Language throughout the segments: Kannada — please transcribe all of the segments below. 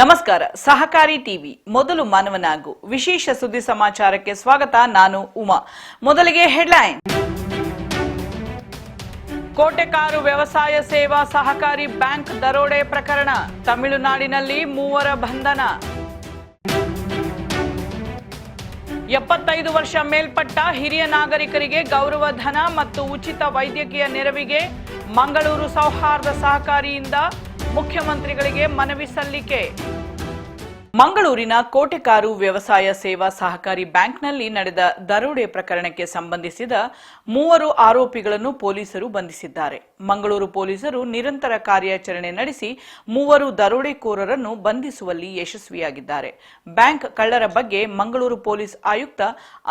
ನಮಸ್ಕಾರ. ಸಹಕಾರಿ ಟಿವಿ, ಮೊದಲು ಮಾನವನಾಗು. ವಿಶೇಷ ಸುದ್ದಿ ಸಮಾಚಾರಕ್ಕೆ ಸ್ವಾಗತ. ನಾನು ಉಮಾ. ಮೊದಲಿಗೆ ಹೆಡ್ಲೈನ್. ಕೋಟೆಕಾರು ವ್ಯವಸಾಯ ಸೇವಾ ಸಹಕಾರಿ ಬ್ಯಾಂಕ್ ದರೋಡೆ ಪ್ರಕರಣ. ತಮಿಳುನಾಡಿನಲ್ಲಿ ಮೂವರ ಬಂಧನ. ಎಪ್ಪತ್ತೈದು ವರ್ಷ ಮೇಲ್ಪಟ್ಟ ಹಿರಿಯ ನಾಗರಿಕರಿಗೆ ಗೌರವ ಧನ ಮತ್ತು ಉಚಿತ ವೈದ್ಯಕೀಯ ನೆರವಿಗೆ ಮಂಗಳೂರು ಸೌಹಾರ್ದ ಸಹಕಾರಿಯಿಂದ ಮುಖ್ಯಮಂತ್ರಿಗಳಿಗೆ ಮನವಿ ಸಲ್ಲಿಕೆ ಮಂಗಳೂರಿನ ಕೋಟೆಕಾರು ವ್ಯವಸಾಯ ಸೇವಾ ಸಹಕಾರಿ ಬ್ಯಾಂಕ್ನಲ್ಲಿ ನಡೆದ ದರೋಡೆ ಪ್ರಕರಣಕ್ಕೆ ಸಂಬಂಧಿಸಿದ ಮೂವರು ಆರೋಪಿಗಳನ್ನು ಪೊಲೀಸರು ಬಂಧಿಸಿದ್ದಾರೆ. ಮಂಗಳೂರು ಪೊಲೀಸರು ನಿರಂತರ ಕಾರ್ಯಾಚರಣೆ ನಡೆಸಿ ಮೂವರು ದರೋಡೆಕೋರರನ್ನು ಬಂಧಿಸುವಲ್ಲಿ ಯಶಸ್ವಿಯಾಗಿದ್ದಾರೆ. ಬ್ಯಾಂಕ್ ಕಳ್ಳರ ಬಗ್ಗೆ ಮಂಗಳೂರು ಪೊಲೀಸ್ ಆಯುಕ್ತ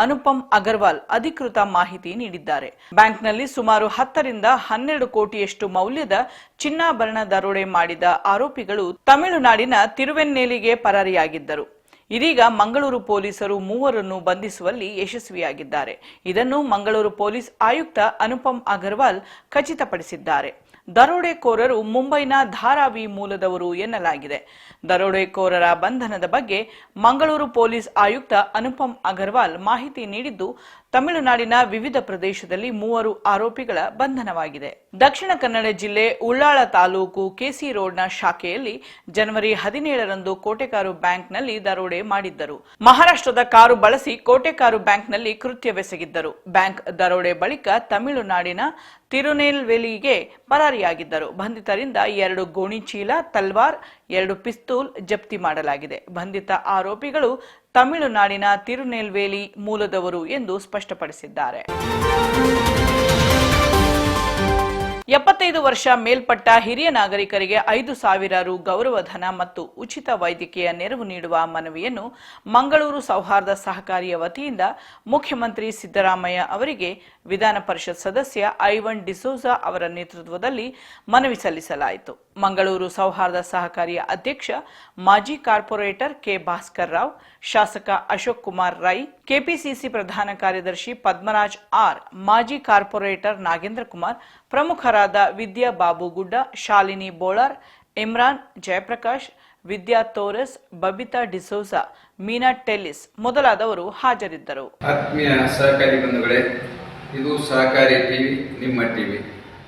ಅನುಪಮ್ ಅಗರ್ವಾಲ್ ಅಧಿಕೃತ ಮಾಹಿತಿ ನೀಡಿದ್ದಾರೆ. ಬ್ಯಾಂಕ್ನಲ್ಲಿ ಸುಮಾರು ಹತ್ತರಿಂದ ಹನ್ನೆರಡು ಕೋಟಿಯಷ್ಟು ಮೌಲ್ಯದ ಚಿನ್ನಾಭರಣ ದರೋಡೆ ಮಾಡಿದ ಆರೋಪಿಗಳು ತಮಿಳುನಾಡಿನ ತಿರುವೆನ್ನೇಲಿಗೆ ಪರಾರಿಯಾಗಿದ್ದರು ಇದೀಗ ಮಂಗಳೂರು ಪೊಲೀಸರು ಮೂವರನ್ನು ಬಂಧಿಸುವಲ್ಲಿ ಯಶಸ್ವಿಯಾಗಿದ್ದಾರೆ. ಇದನ್ನು ಮಂಗಳೂರು ಪೊಲೀಸ್ ಆಯುಕ್ತ ಅನುಪಮ್ ಅಗರ್ವಾಲ್ ಖಚಿತಪಡಿಸಿದ್ದಾರೆ. ದರೋಡೆಕೋರರು ಮುಂಬೈನ ಧಾರಾವಿ ಮೂಲದವರು ಎನ್ನಲಾಗಿದೆ. ದರೋಡೆಕೋರರ ಬಂಧನದ ಬಗ್ಗೆ ಮಂಗಳೂರು ಪೊಲೀಸ್ ಆಯುಕ್ತ ಅನುಪಮ್ ಅಗರ್ವಾಲ್ ಮಾಹಿತಿ ನೀಡಿದ್ದು ತಮಿಳುನಾಡಿನ ವಿವಿಧ ಪ್ರದೇಶದಲ್ಲಿ ಮೂವರು ಆರೋಪಿಗಳ ಬಂಧನವಾಗಿದೆ. ದಕ್ಷಿಣ ಕನ್ನಡ ಜಿಲ್ಲೆ ಉಳ್ಳಾಳ ತಾಲೂಕು ಕೆಸಿ ರೋಡ್ನ ಶಾಖೆಯಲ್ಲಿ ಜನವರಿ ಹದಿನೇಳರಂದು ಕೋಟೆಕಾರು ಬ್ಯಾಂಕ್ನಲ್ಲಿ ದರೋಡೆ ಮಾಡಿದ್ದರು. ಮಹಾರಾಷ್ಟ್ರದ ಕಾರು ಬಳಸಿ ಕೋಟೆಕಾರು ಬ್ಯಾಂಕ್ನಲ್ಲಿ ಕೃತ್ಯವೆಸಗಿದ್ದರು ಬ್ಯಾಂಕ್ ದರೋಡೆ ಬಳಿಕ ತಮಿಳುನಾಡಿನ ತಿರುನೆಲ್ವೇಲಿಗೆ ಪರಾರಿಯಾಗಿದ್ದರು. ಬಂಧಿತರಿಂದ ಎರಡು ಗೋಣಿ ಚೀಲ ತಲ್ವಾರ್ ಎರಡು ಪಿಸ್ತೂಲ್ ಜಪ್ತಿ ಮಾಡಲಾಗಿದೆ. ಬಂಧಿತ ಆರೋಪಿಗಳು ತಮಿಳುನಾಡಿನ ತಿರುನೆಲ್ವೇಲಿ ಮೂಲದವರು ಎಂದು ಸ್ಪಷ್ಟಪಡಿಸಿದ್ದಾರೆ. ಎಪ್ಪತ್ತೈದು ವರ್ಷ ಮೇಲ್ಪಟ್ಟ ಹಿರಿಯ ನಾಗರಿಕರಿಗೆ ಐದು ಸಾವಿರ ರು ಗೌರವಧನ ಮತ್ತು ಉಚಿತ ವೈದ್ಯಕೀಯ ನೆರವು ನೀಡುವ ಮನವಿಯನ್ನು ಮಂಗಳೂರು ಸೌಹಾರ್ದ ಸಹಕಾರಿಯ ವತಿಯಿಂದ ಮುಖ್ಯಮಂತ್ರಿ ಸಿದ್ದರಾಮಯ್ಯ ಅವರಿಗೆ ವಿಧಾನ ಪರಿಷತ್ ಸದಸ್ಯ ಐವನ್ ಡಿಸೋಜಾ ಅವರ ನೇತೃತ್ವದಲ್ಲಿ ಮನವಿ ಸಲ್ಲಿಸಲಾಯಿತು. ಮಂಗಳೂರು ಸೌಹಾರ್ದ ಸಹಕಾರಿಯ ಅಧ್ಯಕ್ಷ, ಮಾಜಿ ಕಾರ್ಪೊರೇಟರ್ ಕೆ ಭಾಸ್ಕರ್ ರಾವ್, ಶಾಸಕ ಅಶೋಕ್ ಕುಮಾರ್ ರೈ, ಕೆಪಿಸಿಸಿ ಪ್ರಧಾನ ಕಾರ್ಯದರ್ಶಿ ಪದ್ಮರಾಜ್ ಆರ್, ಮಾಜಿ ಕಾರ್ಪೊರೇಟರ್ ನಾಗೇಂದ್ರ ಕುಮಾರ್, ಪ್ರಮುಖರಾದ ವಿದ್ಯಾ ಬಾಬುಗುಡ್ಡ ಶಾಲಿನಿ ಬೋಳಾರ್, ಇಮ್ರಾನ್ ಜಯಪ್ರಕಾಶ್, ವಿದ್ಯಾ ತೋರಸ್, ಬಬಿತಾ ಡಿಸೋಸಾ, ಮೀನಾ ಟೆಲ್ಲಿಸ್ ಮೊದಲಾದವರು ಹಾಜರಿದ್ದರು. ಆತ್ಮೀಯ ಸಹಕಾರಿ ಬಂಧುಗಳೇ, ಇದು ಸಹಕಾರಿ ಟಿವಿ, ನಿಮ್ಮ ಟಿವಿ.